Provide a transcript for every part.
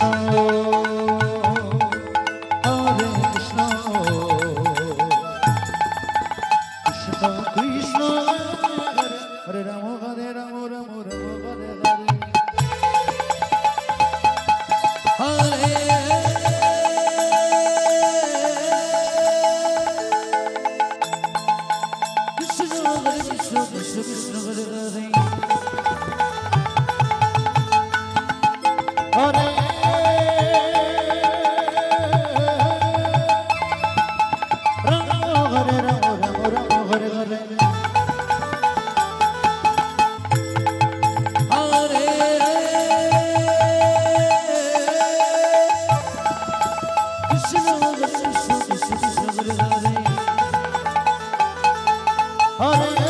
Thank you. Hare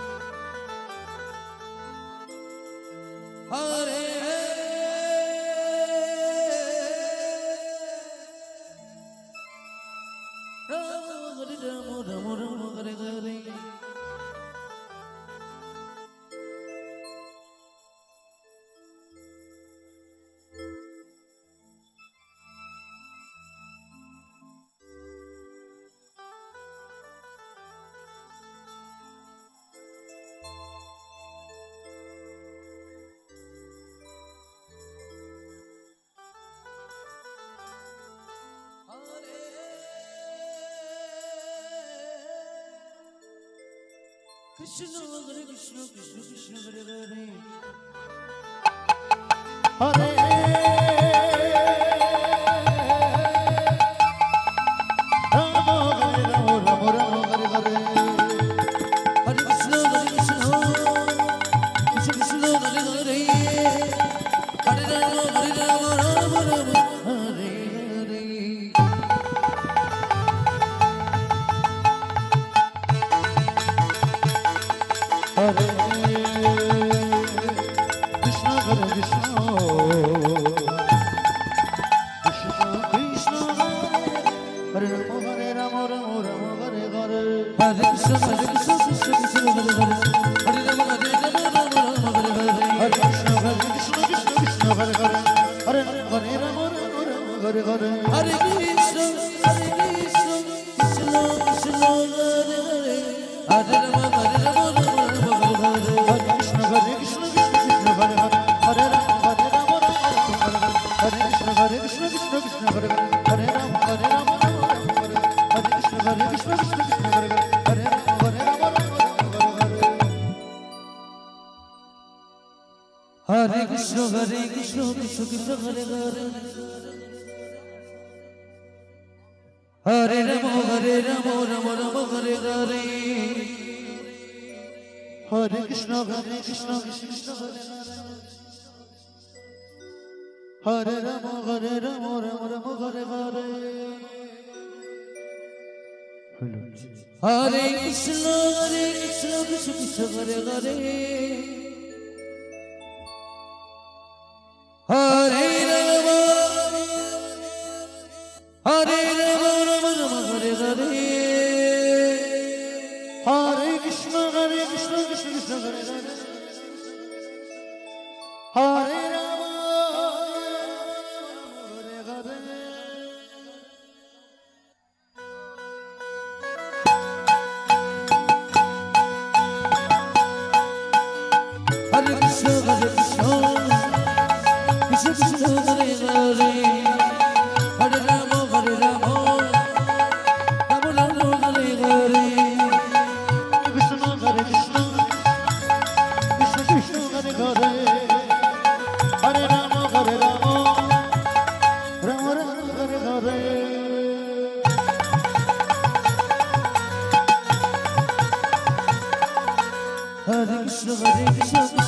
हरे सुख सफल कर हरे नमो हरे नमो नमो नमो हरे हरे हरे कृष्ण हरे कृष्ण कृष्ण कृष्ण हरे हरे नमो हरे नमो नमो नमो हरे हरे हरे कृष्ण हरे कृष्ण कृष्ण कृष्ण हरे हरे Hare Krishna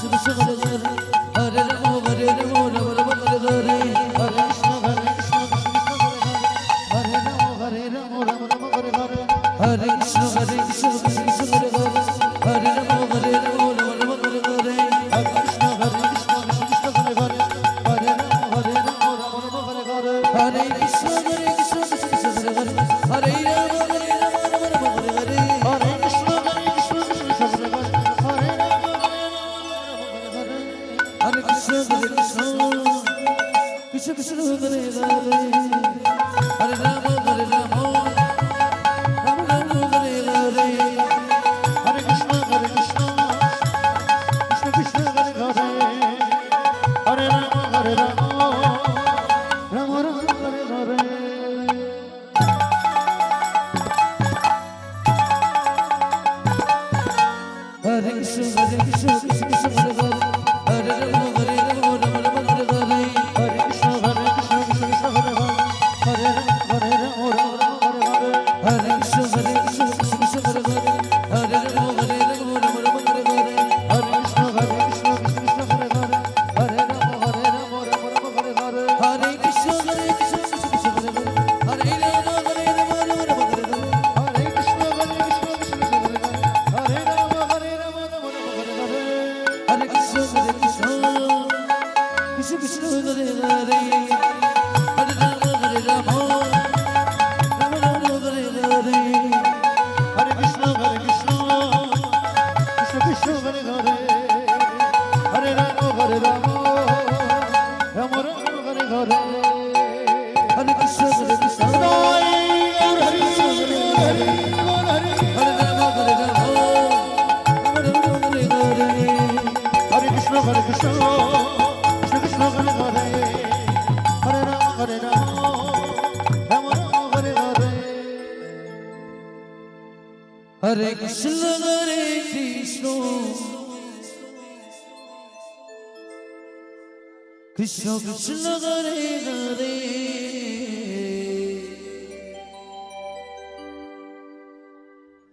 প্রশ্ন ধরে ধরে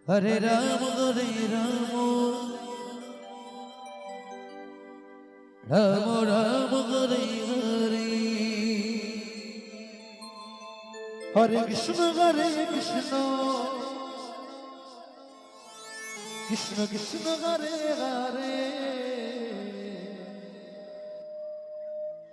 হরে রাম হরে রাম রাম রাম হরে হরে হরে কৃষ্ণ হরে Krishna Krishna Krishna Hare Hare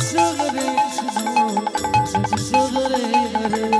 sugar, sugar, sugar, sugar, sugar, sugar, sugar, sugar, sugar, sugar, sugar, sugar, sugar,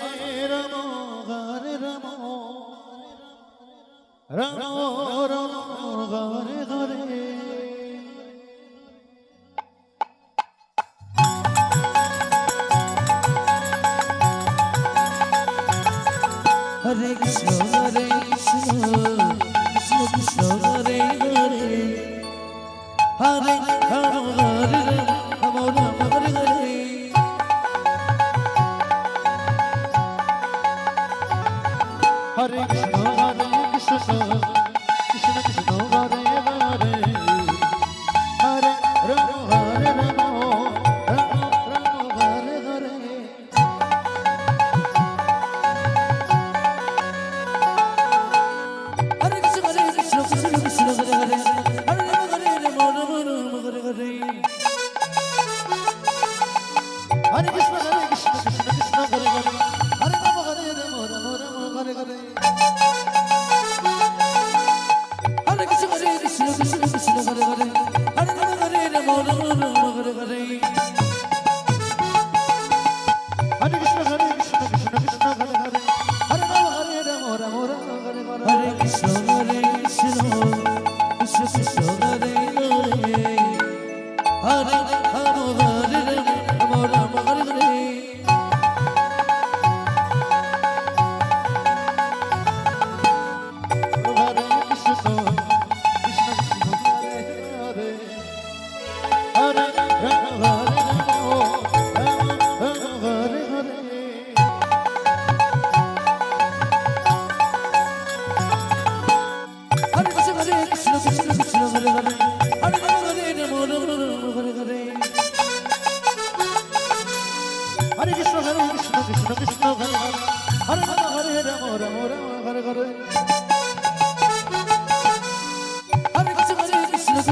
રમો ઘર રમો રમો રમો ઘરે ઘરે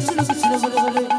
sulu sulu sulu sulu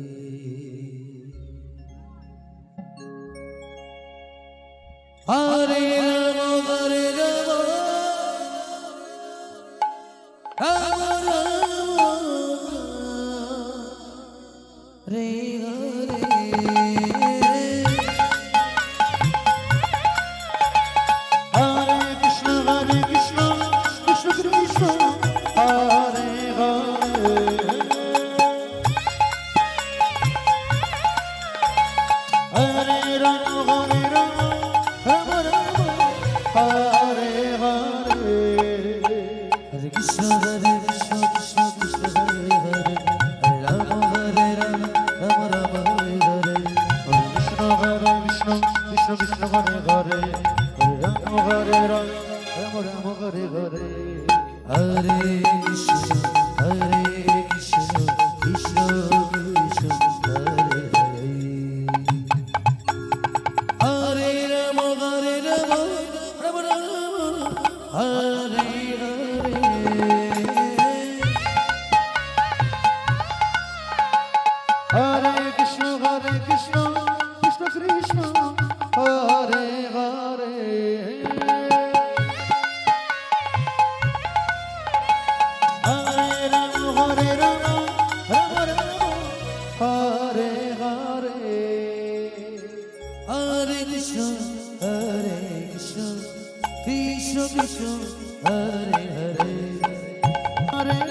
Vishnu Vishnu Hare Hare Hare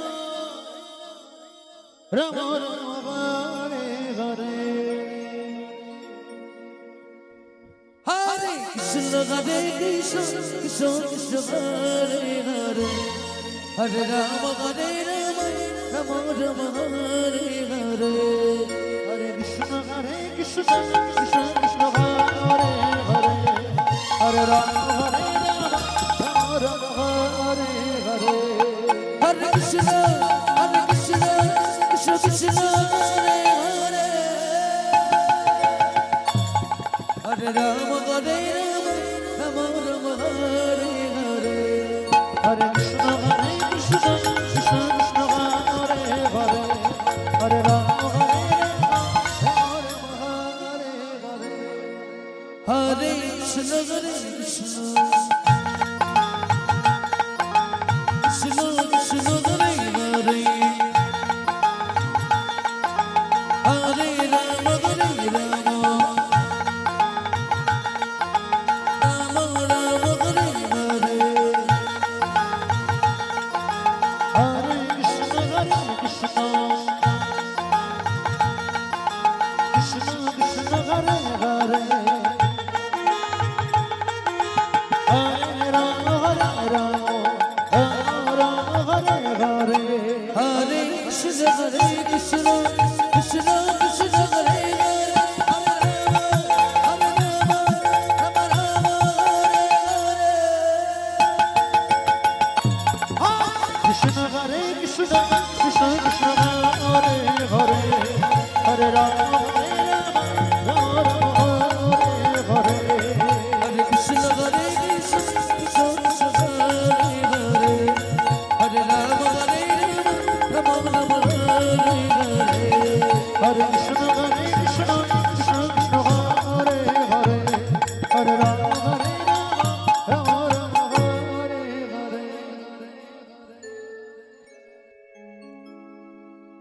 رمان غار غري هاري كشن غدي كشن كشن كشن غاري غري هر رام غدي رمان رمان رمان غاري غري هاري كشن غري كشن كشن كشن غاري غري هر رام Hare Krishna Hare